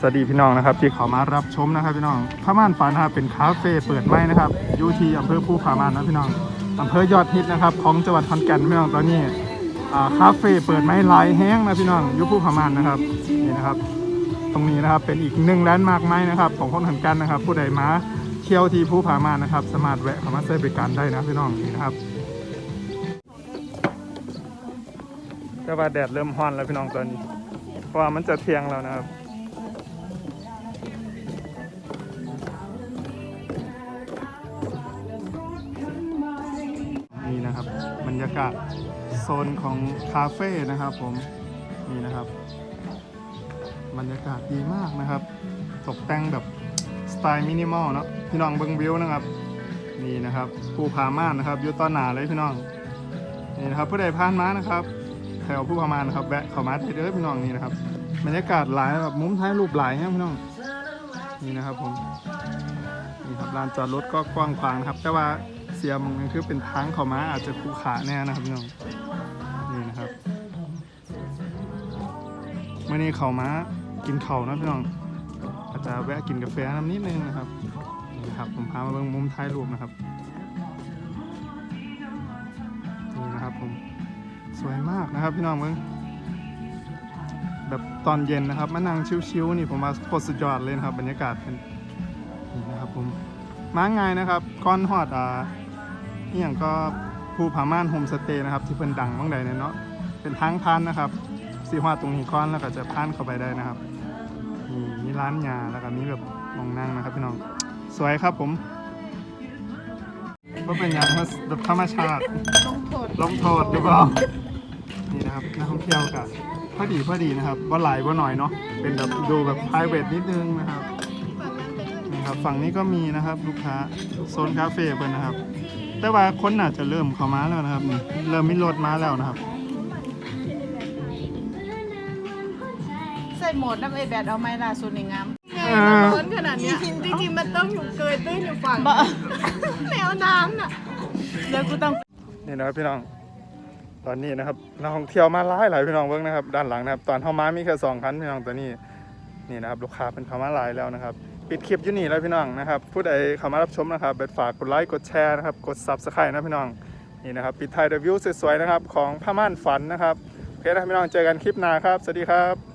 สวัสดีพี่น้องนะครับ ที่เขามารับชมนะครับพี่น้องผ้าม่านฝันนะครับเป็นคาเฟ่เปิดใหม่นะครับอยู่ที่อำเภอภูผามานนะพี่น้องอำเภอยอดฮิตนะครับของจังหวัดขอนแก่นพี่น้องตอนนี้คาเฟ่เปิดใหม่หลายแห้งนะพี่น้องอยู่ภูผามานนะครับนี่นะครับ ตรงนี้นะครับเป็นอีกหนึ่งแลนด์มาร์คใหม่นะครับของคนขอนแก่นนะครับ ผู้ใดมาเที่ยวที่ภูผามานนะครับ สามารถแวะเข้ามาใช้บริการได้นะพี่น้องนี่นะครับแต่ว่าแดดเริ่มร้อนแล้วพี่น้องตอนนี้เพราะว่ามันจะเที่ยงแล้วนะครับ รรยากาศโซนของคาเฟ่นะครับผมนี่นะครับ บรรยากาศดีมากนะครับ ตกแต่งแบบสไตล์มินิมอลเนาะพี่น้องเบิ้งวิวนะครับนี่นะครับภูผาม่านนะครับอยู่ต้นหนาเลยพี่น้องนี่นะครับผู้ใดผ่านมานะครับ แถวภูผาม่านนะครับแวะเข้ามาได้เด้อพี่น้องนี่นะครับบรรยากาศหลายแบบมุมท้ายรูปหลายนะพี่น้องนี่นะครับผมนี่ครับลานจอดรถก็กว้างขวางครับ แต่ว่า เสียมันคือเป็นทางเขามาอาจจะคูขาแน่นะครับพี่น้องนี่นะครับเมื่อนี้เขามากินเข่านะพี่น้องอาจจะแวะกินกาแฟน้ำนิดนึงนะครับนี่ครับผมพามาเบิ่งมุมท้ายรูปนะครับนี่นะครับผมสวยมากนะครับพี่น้องเบิ่งแบบตอนเย็นนะครับมานั่งชิวๆนี่ผมว่าโคตรสุดยอดเลยนะครับบรรยากาศเป็นนี่นะครับผมมาง่ายนะครับก้อนหอดอ่า นี่อย่างก็ภูผาม่านโฮมสเตย์นะครับ ที่เพิ่นดังบ้างใดเนี่ยเนาะเป็นทางพันนะครับสีหอดตรงนี้ก้อนแล้วก็จะพันเข้าไปได้นะครับนี่มีร้านยาแล้วก็มีแบบมองนั่งนะครับพี่น้องสวยครับผมก็เป็นอย่างแบบธรรมชาติลงโทษลงโทษหรือเปล่านี่นะครับนักท่องเที่ยวกับพอดีพอดีนะครับว่าหลายว่าหน่อยเนาะเป็นแบบดูแบบ p r i v a t นิดนึงนะครับนี่ครับ ฝั่งนี้ก็มีนะครับลูกค้าโซนคาเฟ่เพิ่นนะครับ แต่ว่าคนน่าจะเริ่มเข้ามาแล้วนะครับนี่เริ่มมีรถมาแล้วนะครับ ใส่โหมดน้ำเอแบดเอาไหมล่ะสุดในงามเออ ร้อนขนาดเนี้ยจริงๆมันต้องอยู่เกยตื้นอยู่ฝั่งแนวน้ำน่ะเดี๋ยวกูต้อง นี่นะครับพี่น้อง ตอนนี้นะครับนักท่องเที่ยวมาหลายหลายพี่น้องเบิ่งนะครับ ด้านหลังนะครับ ตอนเข้ามามีแค่สองคันพี่น้องตัวนี้ นี่นะครับ ลูกค้าเป็นเข้ามาหลายแล้วนะครับ ปิดคลิปอยู่นี่แล้วพี่น้องนะครับผู้ใดเข้ามารับชมนะครับเบ็ดฝากกดไลค์กดแชร์นะครับกดซับสไครต์นะพี่น้องนี่นะครับปิดท้ายรีวิวสวยๆนะครับของผ้าม่านฝันนะครับโอเคนะพี่น้องเจอกันคลิปหน้าครับสวัสดีครับ